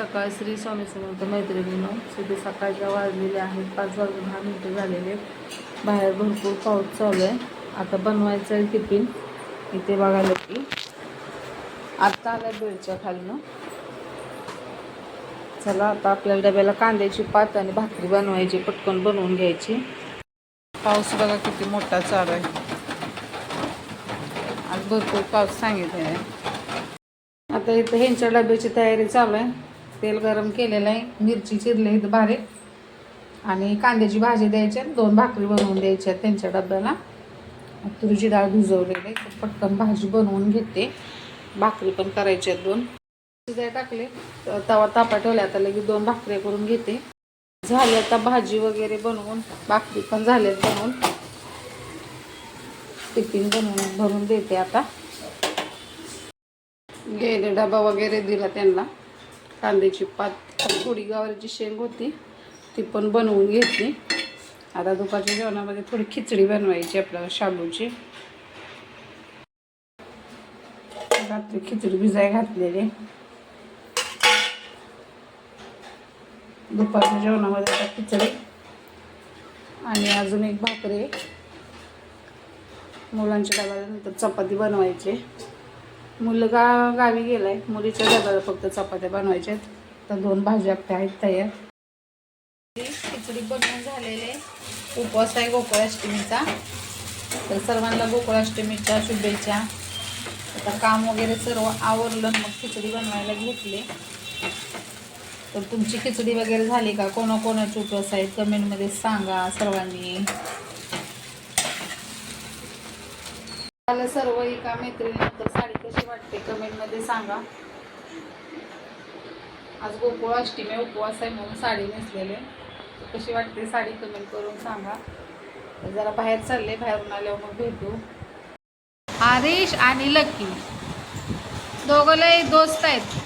सकाळ श्री स्वामी समर्थ मैत्रिणीनं सध्या सकाळच्या वाजलेले आहेत. पाच वाजून दहा मिनटं झालेले आहेत. बाहेर भरपूर पाऊस चालू आहे. आता बनवायचं आहे टिफिन. इथे बघायला की आत्ता आल्या बेडच्या खालनं चला आता आपल्याला डब्याला कांद्याची पात आणि भाकरी बनवायची पटकन बनवून घ्यायची. पाऊस बघा किती मोठा चालू आहे. आज भरपूर पाऊस सांगितलं आहे. आता इथं ह्यांच्या डब्याची तयारी चालू आहे. तेल गरम केलेलं आहे. मिरची चिरली आहेत बारीक. आणि कांद्याची भाजी द्यायची आहे, दोन भाकरी बनवून द्यायच्या आहेत त्यांच्या डब्याला. तुरीची डाळ भिजवलेली आहे. पटकन भाजी बनवून घेते. भाकरी पण करायची आहेत दोन. शिजाय टाकले. तवा तापा ठेवला. आता लगेच दोन भाकरी करून घेते. झाली आता भाजी वगैरे बनवून. भाकरी पण झाल्यात बनवून. टिफिन बनवून भरून देते आता. गेले डबा वगैरे दिला त्यांना. कांद्याची पात थोडी गवारीची शेंग होती ती पण बनवून घेतली. आता दुपारच्या जेवणामध्ये थोडी खिचडी बनवायची आपल्याला शाबूची. रात्री खिचडी भिजाय घातलेली. दुपारच्या जेवणामध्ये आता खिचडी आणि अजून एक भाकरी. मुलांच्या डब्याला नंतर चपाती बनवायची. मुलगा गावी गेलाय. मुलीच्या डब्याला फक्त चपात्या बनवायच्या आहेत तर दोन भाज्या आपल्या आहेत तयार. खिचडी बनवून झालेले उपवास आहे गोकुळाष्टमीचा. तर सर्वांना गोकुळाष्टमीच्या शुभेच्छा. आता काम वगैरे सर्व आवरलं मग खिचडी बनवायला घेतले. तर तुमची खिचडी वगैरे झाली का? कोणाकोणाचे उपवास आहेत? कमेंटमध्ये सांगा सर्वांनी. मला सर्व एका मैत्रिणीनंतर साडी कशी वाटते कमेंटमध्ये सांगा. आज गोकुळ अष्टमी उपवास आहे म्हणून साडी नेसलेले. कशी वाटते साडी कमेंट करून सांगा. जरा बाहेर चालले बाहेरून आल्यावर मग भेटू. हरीश आणि लकी. दोघं दोस्त आहेत.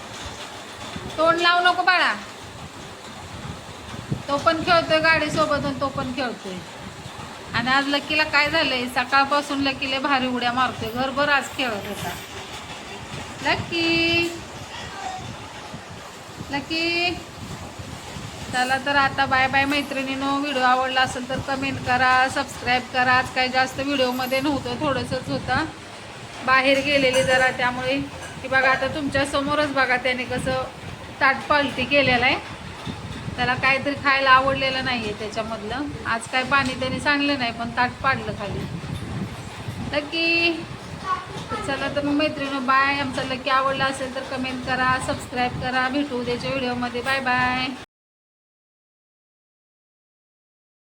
तोंड लावू नको बाळा. तो पण खेळतोय गाडीसोबत आणि तो पण खेळतोय. आणि आज लकीला काय झालंय? सकाळपासून लकीला भारी उड्या मारतोय. घरभर आज खेळत होता. लकी! लकी! चला तर आता बाय बाय मैत्रिणीनो. व्हिडिओ आवडला असेल तर कमेंट करा सबस्क्राईब करा. आज काही जास्त व्हिडिओमध्ये नव्हतं थोडंसंच होतं. बाहेर गेलेली जरा त्यामुळे. की बघा आता तुमच्यासमोरच बघा त्याने कसं ताट पलटी केलेलं आहे. त्याला काहीतरी खायला आवडलेलं नाही आहे त्याच्यामधलं. आज काय पाणी त्याने सांगलं नाही पण ताट पाडलं खाली. लकी. चला तर मग मैत्रिणी बाय आमचा लकी आवडला असेल तर कमेंट करा सबस्क्राईब करा. भेटू उद्याच्या व्हिडिओमध्ये बाय बाय